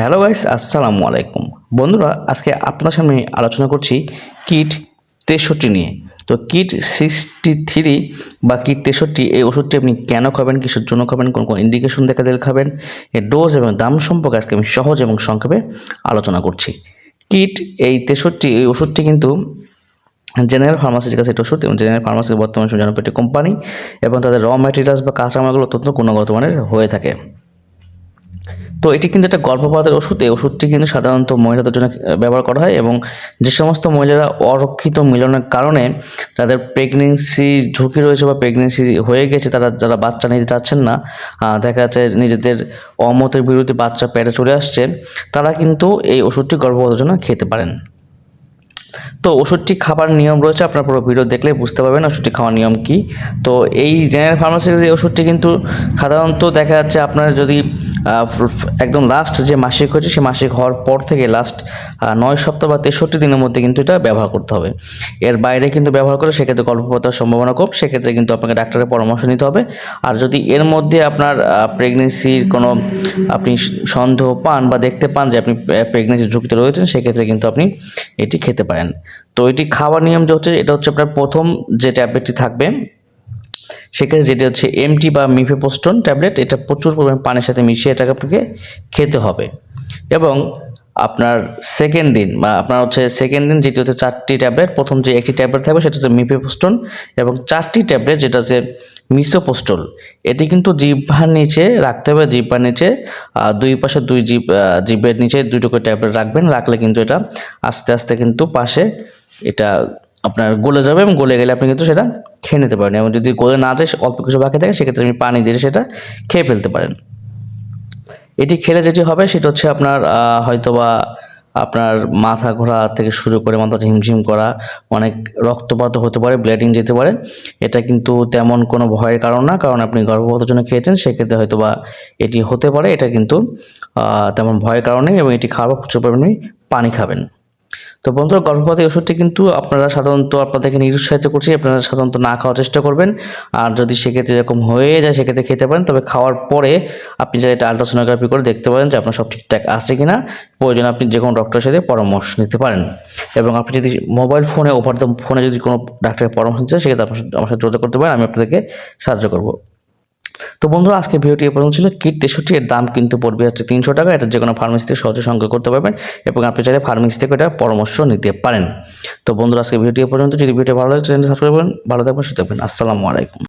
Hello guys, আসসালামু আলাইকুম। বন্ধুরা, আজকে আপনার সামনে আলোচনা করছি কিট তেষট্টি নিয়ে। তো কিট সিক্সটি থ্রি বা কিট তেষট্টি, এই ওষুধটি আপনি কেন খাবেন, কিসের জন্য খাবেন, কোন কোন ইন্ডিকেশন দেখা দিলে খাবেন, এর ডোজ এবং দাম সম্পর্কে আজকে আমি সহজ এবং সংক্ষেপে আলোচনা করছি। কিট, এই তেষট্টি, এই ওষুধটি কিন্তু জেনারেল ফার্মাসিউটিক্যালস একটা ওষুধ এবং জেনারেল ফার্মাসি বর্তমানে জনপ্রিয় কোম্পানি এবং তাদের র ম্যাটেরিয়ালস বা কাঁচামালগুলো অত্যন্ত গুণগত মানের হয়ে থাকে। তো এটি কিন্তু একটা গর্ভপাতের ওষুধ। এই ওষুধটি কিন্তু সাধারণত মহিলাদের জন্য ব্যবহার করা হয় এবং যে সমস্ত মহিলারা অরক্ষিত মিলনের কারণে তাদের প্রেগনেন্সি ঝুঁকি রয়েছে বা প্রেগনেন্সি হয়ে গেছে, তারা যারা বাচ্চা নিতে চাচ্ছেন না দেখা যাচ্ছে নিজেদের অমতের বিরুদ্ধে বাচ্চা পেটে চলে আসছে, তারা কিন্তু এই ওষুধটি গর্ভপাতের জন্য খেতে পারেন। তো ওষুধটি খাবার নিয়ম রয়েছে, আপনার পুরো ভিডিও দেখলে বুঝতে পারবেন ওষুধটি খাওয়ার নিয়ম কি। তো এই জেনারেল ফার্মাসির এই ওষুধটি কিন্তু সাধারণত দেখা যাচ্ছে আপনার যদি একদম লাস্ট যে মাসিক হয়েছে, সেই মাসিক হওয়ার পর থেকে লাস্ট নয় সপ্তাহ বা তেষট্টি দিনের মধ্যে কিন্তু এটা ব্যবহার করতে হবে। এর বাইরে কিন্তু ব্যবহার করে সেক্ষেত্রে গর্ভপাতের সম্ভাবনা কম, সেক্ষেত্রে কিন্তু আপনাকে ডাক্তারের পরামর্শ নিতে হবে। আর যদি এর মধ্যে আপনার প্রেগনেন্সির কোনো আপনি সন্দেহ পান বা দেখতে পান যে আপনি প্রেগনেন্সির ঝুঁকিতে রয়েছেন, সেক্ষেত্রে কিন্তু আপনি এটি খেতে পারেন। তো এটি খাওয়ার নিয়ম যে হচ্ছে, এটা হচ্ছে আপনার প্রথম যে ট্যাবলেটটি থাকবে সেক্ষেত্রে যেটি হচ্ছে এমটি বা মিফেপোস্টন ট্যাবলেট এটা প্রচুর পরিমাণে পানির সাথে মিশিয়ে এটাকে আপনাকে খেতে হবে। এবং আপনার সেকেন্ড দিন বা আপনার হচ্ছে সেকেন্ড দিন যেটি হচ্ছে চারটি ট্যাবলেট প্রথম যে একটি ট্যাবলেট থাকবে সেটা হচ্ছে মিফেপোস্টন এবং চারটি ট্যাবলেট যেটা হচ্ছে মিসোপোস্টল এটি কিন্তু জিহ্বার নিচে রাখতে হবে, জিহ্বার নিচে দুই পাশে দুই জিভ জিভের নিচে দুটো করে ট্যাবলেট রাখবেন, রাখলে কিন্তু এটা আস্তে আস্তে কিন্তু পাশে এটা আপনার গলে যাবে এবং গলে গেলে আপনি কিন্তু সেটা খেয়ে নিতে পারেন। এবং যদি গলে না যায়, অল্প কিছু বাকি থাকে, সেক্ষেত্রে আপনি পানি দিয়ে সেটা খেয়ে ফেলতে পারেন। এটি খেলে যেটি হবে, সেটা হচ্ছে আপনার হয়তোবা আপনার মাথা ঘোরা থেকে শুরু করে মাথা ঝিমঝিম করা, অনেক রক্তপাত হতে পারে ব্লিডিং যেতে পারে। এটা কিন্তু তেমন কোনো ভয়ের কারণ না, কারণ আপনি গর্ভপাতের জন্য খেয়েছেন, সেক্ষেত্রে হয়তো বা এটি হতে পারে। এটা কিন্তু তেমন ভয়ের কারণে এবং এটি খাওয়ার পর প্রচুর পরিমাণে পানি খাবেন। তো বন্ধুরা গর্ভপাতের ওষুধটি কিন্তু আপনারা সাধারণত আপনাদেরকে নিরুৎসাহিত করছি, আপনারা সাধারণত না খাওয়ার চেষ্টা করবেন। আর যদি সেক্ষেত্রে এরকম হয়ে যায়, সেক্ষেত্রে খেতে পারেন। তবে খাওয়ার পরে আপনি যারা এটা আলট্রাসোনোগ্রাফি করে দেখতে পারেন যে আপনার সব ঠিকঠাক আছে কি না প্রয়োজনে আপনি যে কোনো ডক্টরের সাথে পরামর্শ নিতে পারেন। এবং আপনি যদি মোবাইল ফোনে ওভার দ্য ফোনে যদি কোনো ডাক্তারের পরামর্শ নিতে সেক্ষেত্রে আপনার আমার সাথে যোগাযোগ করতে পারেন, আমি আপনাদেরকে সাহায্য করব। তো বন্ধুরা, আজকে ভিডিওটি এ পর্যন্ত ছিল। কিট তেষট্টি এর দাম কিন্তু পড়বে হচ্ছে তিনশো টাকা। এটা যে কোনো ফার্মেসিতে সহজে সংগ্রহ করতে পারবেন এবং আপনি চাইলে ফার্মেসি থেকে এটা পরামর্শ নিতে পারেন। তো বন্ধুরা, আজকে ভিডিওটি এ পর্যন্ত। যদি ভিডিও ভালো লাগে, চ্যানেলটি সাবস্ক্রাইব করবেন। ভালো থাকবেন, সুস্থ আসসালামু আলাইকুম।